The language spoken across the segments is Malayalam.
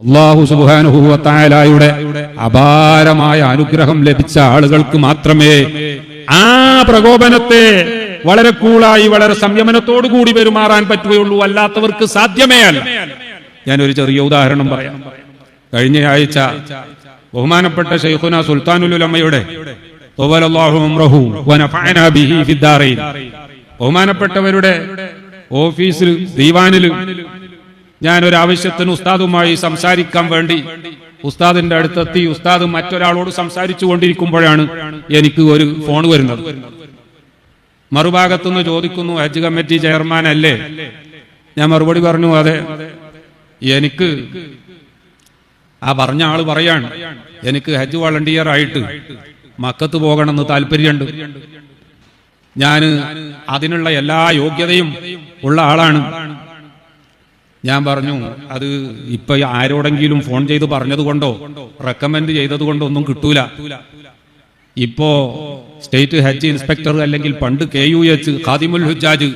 അള്ളാഹു സുബാനുഭൂവത്തായാലായുടെ അപാരമായ അനുഗ്രഹം ലഭിച്ച ആളുകൾക്ക് മാത്രമേ ആ പ്രകോപനത്തെ വളരെ കൂളായി വളരെ സംയമനത്തോടു കൂടി പെരുമാറാൻ പറ്റുകയുള്ളൂ. അല്ലാത്തവർക്ക് സാധ്യമേ അല്ല. ഞാനൊരു ചെറിയ ഉദാഹരണം പറയാം. കഴിഞ്ഞ ആഴ്ച ബഹുമാനപ്പെട്ട ഷെയ്ഖുന സുൽത്താനുലുലമ്മയുടെ ബഹുമാനപ്പെട്ടവരുടെ ഓഫീസിൽ ദീവാനിൽ ഞാൻ ഒരു ആവശ്യത്തിന് ഉസ്താദുമായി സംസാരിക്കാൻ വേണ്ടി ഉസ്താദിന്റെ അടുത്തെത്തി ഉസ്താദ് മറ്റൊരാളോട് സംസാരിച്ചു കൊണ്ടിരിക്കുമ്പോഴാണ് എനിക്ക് ഒരു ഫോൺ വരുന്നത്. മറുഭാഗത്തുനിന്ന് ചോദിക്കുന്നു ഹജ്ജ് കമ്മിറ്റി ചെയർമാൻ അല്ലേ? ഞാൻ മറുപടി പറഞ്ഞു അതെ. എനിക്ക് ആ പറഞ്ഞ ആൾ പറയാണ് എനിക്ക് ഹജ്ജ് വളണ്ടിയർ ആയിട്ട് മക്കത്ത് പോകണമെന്ന് താല്പര്യമുണ്ട്. ഞാൻ അതിനുള്ള എല്ലാ യോഗ്യതയും ഉള്ള ആളാണ്. ഞാൻ പറഞ്ഞു അത് ഇപ്പൊ ആരോടെങ്കിലും ഫോൺ ചെയ്ത് പറഞ്ഞത് കൊണ്ടോ റെക്കമെൻഡ് ചെയ്തത് കൊണ്ടോ ഒന്നും കിട്ടൂല. ഇപ്പോ സ്റ്റേറ്റ് ഹജ്ജ് ഇൻസ്പെക്ടർ അല്ലെങ്കിൽ പണ്ട് കെ യു എച്ച് ഖാദിമുൽ ഹുജാജ്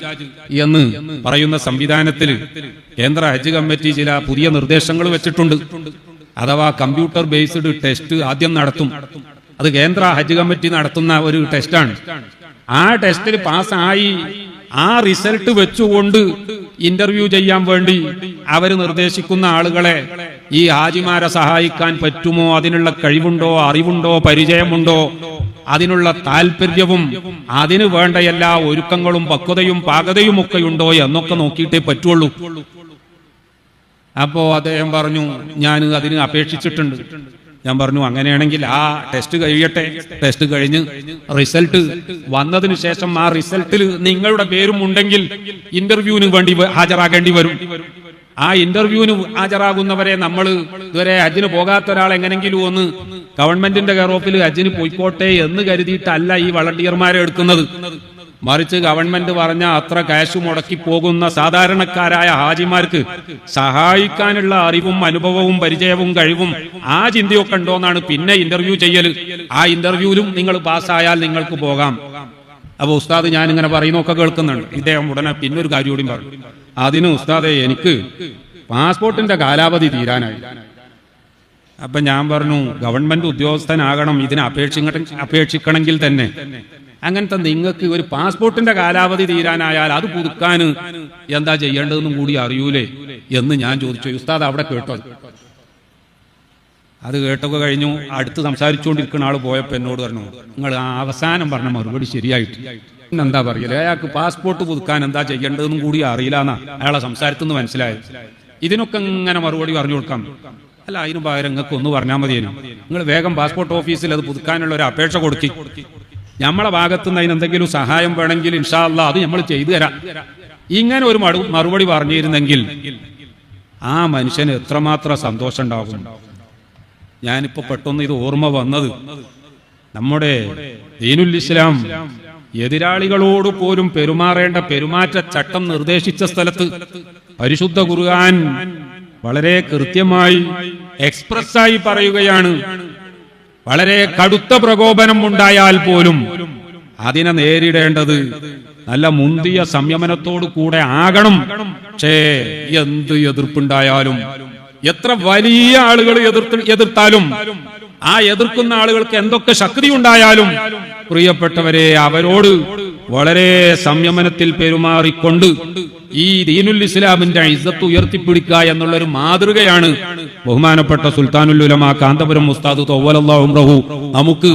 എന്ന് പറയുന്ന സംവിധാനത്തിൽ കേന്ദ്ര ഹജ്ജ് കമ്മിറ്റി ചില പുതിയ നിർദ്ദേശങ്ങൾ വെച്ചിട്ടുണ്ട്. അഥവാ കമ്പ്യൂട്ടർ ബേസ്ഡ് ടെസ്റ്റ് ആദ്യം നടത്തും. അത് കേന്ദ്ര ഹജ്ജ് കമ്മിറ്റി നടത്തുന്ന ഒരു ടെസ്റ്റാണ്. ആ ടെസ്റ്റിൽ പാസ്സായി ആ റിസൾട്ട് വെച്ചുകൊണ്ട് ഇന്റർവ്യൂ ചെയ്യാൻ വേണ്ടി അവർ നിർദ്ദേശിക്കുന്ന ആളുകളെ ഈ ഹാജിമാരെ സഹായിക്കാൻ പറ്റുമോ? അതിനുള്ള കഴിവുണ്ടോ? അറിവുണ്ടോ? പരിചയമുണ്ടോ? അതിനുള്ള താല്പര്യവും അതിന് വേണ്ട എല്ലാ ഒരുക്കങ്ങളും പക്വതയും പാകതയും ഒക്കെ ഉണ്ടോ എന്നൊക്കെ നോക്കിയിട്ടേ പറ്റുള്ളൂ. അപ്പോ അദ്ദേഹം പറഞ്ഞു ഞാൻ അതിന് അപേക്ഷിച്ചിട്ടുണ്ട്. ഞാൻ പറഞ്ഞു അങ്ങനെയാണെങ്കിൽ ആ ടെസ്റ്റ് കഴിയട്ടെ. ടെസ്റ്റ് കഴിഞ്ഞ് റിസൾട്ട് വന്നതിന് ശേഷം ആ റിസൾട്ടിൽ നിങ്ങളുടെ പേരും ഉണ്ടെങ്കിൽ ഇന്റർവ്യൂവിന് വേണ്ടി ഹാജരാകേണ്ടി വരും. ആ ഇന്റർവ്യൂവിന് ഹാജരാകുന്നവരെ നമ്മൾ ഇതുവരെ ഹജ്ജിന് പോകാത്ത ഒരാൾ എങ്ങനെങ്കിലും ഒന്ന് ഗവൺമെന്റിന്റെ കെയറോഫിൽ ഹജ്ജിന് പോയിക്കോട്ടെ എന്ന് കരുതിയിട്ടല്ല ഈ വളണ്ടിയർമാരെ എടുക്കുന്നത്. മറിച്ച് ഗവൺമെന്റ് പറഞ്ഞ അത്ര കാശ് മുടക്കി പോകുന്ന സാധാരണക്കാരായ ഹാജിമാർക്ക് സഹായിക്കാനുള്ള അറിവും അനുഭവവും പരിചയവും കഴിവും ആ ചിന്തയൊക്കെ ഉണ്ടോന്നാണ് പിന്നെ ഇന്റർവ്യൂ ചെയ്യൽ ആ ഇന്റർവ്യൂവിലും നിങ്ങൾ പാസ്സായാൽ നിങ്ങൾക്ക് പോകാം. അപ്പൊ ഉസ്താദ് ഞാൻ ഇങ്ങനെ പറയുന്നൊക്കെ കേൾക്കുന്നുണ്ട്. ഇദ്ദേഹം ഉടനെ പിന്നൊരു കാര്യം കൂടി പറഞ്ഞു. അതിന് ഉസ്താദെ എനിക്ക് പാസ്പോർട്ടിന്റെ കാലാവധി തീരാനായി. അപ്പൊ ഞാൻ പറഞ്ഞു ഗവൺമെന്റ് ഉദ്യോഗസ്ഥനാകണം ഇതിന് അപേക്ഷ അപേക്ഷിക്കണമെങ്കിൽ തന്നെ. അങ്ങനത്തെ നിങ്ങൾക്ക് ഒരു പാസ്പോർട്ടിന്റെ കാലാവധി തീരാനായാൽ അത് പുതുക്കാൻ എന്താ ചെയ്യേണ്ടതെന്നും കൂടി അറിയൂലേ എന്ന് ഞാൻ ചോദിച്ചു. ഉസ്താദ് അവിടെ കേട്ടോ അത്. കേട്ടൊക്കെ കഴിഞ്ഞു. അടുത്ത് സംസാരിച്ചുകൊണ്ടിരിക്കുന്ന ആൾ പോയപ്പോ എന്നോട് പറഞ്ഞു നിങ്ങൾ ആ അവസാനം പറഞ്ഞ മറുപടി ശരിയായിട്ട്. എന്താ പറയൽ? അയാൾക്ക് പാസ്പോർട്ട് പുതുക്കാൻ എന്താ ചെയ്യേണ്ടതെന്നും കൂടി അറിയില്ല എന്നാ അയാളെ സംസാരത്തിൽ മനസ്സിലായത്. ഇതിനൊക്കെ ഇങ്ങനെ മറുപടി പറഞ്ഞു കൊടുക്കാം. അല്ല അതിന് പകരം നിങ്ങൾക്ക് ഒന്ന് പറഞ്ഞാൽ മതിയേനും. നിങ്ങൾ വേഗം പാസ്പോർട്ട് ഓഫീസിൽ അത് പുതുക്കാനുള്ള ഒരു അപേക്ഷ കൊടുക്കി. നമ്മളെ ഭാഗത്തുനിന്ന് അതിന് എന്തെങ്കിലും സഹായം വേണമെങ്കിൽ ഇൻഷാല്ല അത് നമ്മൾ ചെയ്തു തരാം. ഇങ്ങനെ ഒരു മറു മറുപടി പറഞ്ഞിരുന്നെങ്കിൽ ആ മനുഷ്യന് എത്രമാത്രം സന്തോഷം ഉണ്ടാകും ഞാനിപ്പോ പെട്ടെന്ന് ഇത് ഓർമ്മ വന്നത് നമ്മുടെ ദീനുൽ ഇസ്ലാം എതിരാളികളോട് പോലും പെരുമാറേണ്ട പെരുമാറ്റ ചട്ടം നിർദ്ദേശിച്ച സ്ഥലത്ത് പരിശുദ്ധ ഖുർആൻ വളരെ കൃത്യമായി എക്സ്പ്രസ് ആയി പറയുകയാണ്. വളരെ കടുത്ത പ്രകോപനം ഉണ്ടായാൽ പോലും അതിനെ നേരിടേണ്ടത് നല്ല മുന്തിയ സംയമനത്തോടു കൂടെ ആകണം. പക്ഷേ എന്ത് എതിർപ്പുണ്ടായാലും എത്ര വലിയ ആളുകൾ എതിർത്ത് എതിർത്താലും ആ എതിർക്കുന്ന ആളുകൾക്ക് എന്തൊക്കെ ശക്തി ഉണ്ടായാലും പ്രിയപ്പെട്ടവരെ അവരോട് വളരെ സംയമനത്തിൽ പെരുമാറിക്കൊണ്ട് ഈ ദീനുൽ ഇസ്ലാമിന്റെ ഇസത്ത് ഉയർത്തിപ്പിടിക്കുക എന്നുള്ളൊരു മാതൃകയാണ് ബഹുമാനപ്പെട്ട സുൽത്താനുൽ കാന്തപുരം മുസ്താദ് തൗവലല്ലാഹു നമുക്ക്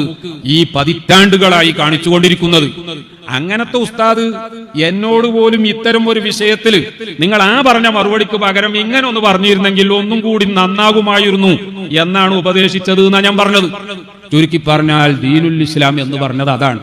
ഈ പതിറ്റാണ്ടുകളായി കാണിച്ചുകൊണ്ടിരിക്കുന്നത്. അങ്ങനത്തെ ഉസ്താദ് എന്നോട് പോലും ഇത്തരം ഒരു വിഷയത്തിൽ നിങ്ങൾ ആ പറഞ്ഞ മറുപടിക്ക് പകരം ഇങ്ങനെ ഒന്ന് പറഞ്ഞിരുന്നെങ്കിൽ ഒന്നും കൂടി നന്നാകുമായിരുന്നു എന്നാണ് ഉപദേശിച്ചത് എന്നാ ഞാൻ പറഞ്ഞത്. ചുരുക്കി പറഞ്ഞാൽ ദീനുൽ ഇസ്ലാം എന്ന് പറഞ്ഞത് അതാണ്.